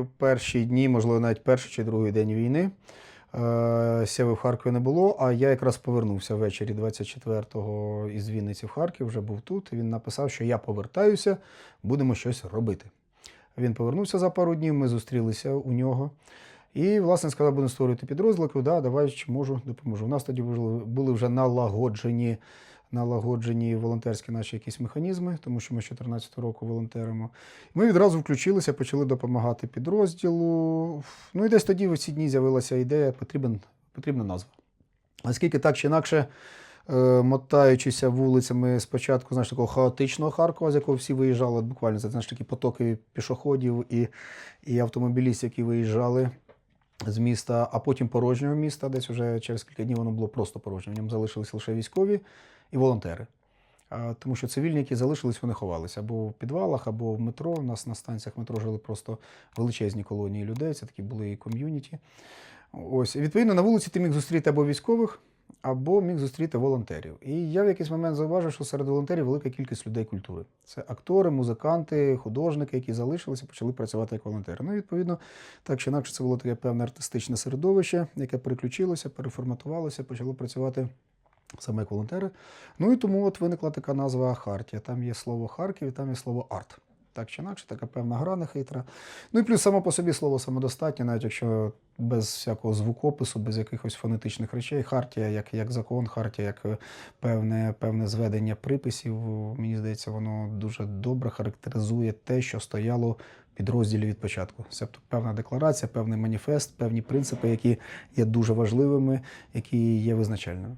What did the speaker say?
У перші дні, можливо, навіть перший чи другий день війни. е, Сєви в Харкові не було, а я якраз повернувся ввечері 24-го із Вінниці в Харків, вже був тут. і Він написав, що я повертаюся, будемо щось робити. Він повернувся за пару днів, ми зустрілися у нього. І, власне, сказав, будемо створювати підрозділ. Да, давай чи можу, допоможу. У нас тоді були вже налагоджені, налагоджені волонтерські наші якісь механізми, тому що ми з 14 року волонтеримо. Ми відразу включилися, почали допомагати підрозділу. Ну і десь тоді в ці дні з'явилася ідея, потрібен, потрібна назва. Оскільки так чи інакше, е, мотаючися вулицями спочатку знаєш, такого хаотичного Харкова, з якого всі виїжджали, буквально це знаєш, такі потоки пішоходів і, і автомобілістів, які виїжджали з міста, а потім порожнього міста, десь вже через кілька днів воно було просто порожнє. В ньому залишилися лише військові і волонтери. Тому що цивільні, які залишились, вони ховалися або в підвалах, або в метро. У нас на станціях метро жили просто величезні колонії людей. Це такі були і ком'юніті. Ось, відповідно, на вулиці ти міг зустріти або військових, або міг зустріти волонтерів. І я в якийсь момент зауважив, що серед волонтерів велика кількість людей культури. Це актори, музиканти, художники, які залишилися, почали працювати як волонтери. Ну, відповідно, так чи інакше, це було таке певне артистичне середовище, яке переключилося, переформатувалося, почало працювати. Саме як волонтери. Ну і тому от виникла така назва Хартія. Там є слово Харків, і там є слово арт. Так чи інакше, така певна гра нехитра. Ну і плюс само по собі слово самодостатнє, навіть якщо без всякого звукопису, без якихось фонетичних речей. Хартія як, як закон, хартія як е, певне, певне зведення приписів. Мені здається, воно дуже добре характеризує те, що стояло в підрозділі від початку. Тобто певна декларація, певний маніфест, певні принципи, які є дуже важливими, які є визначальними.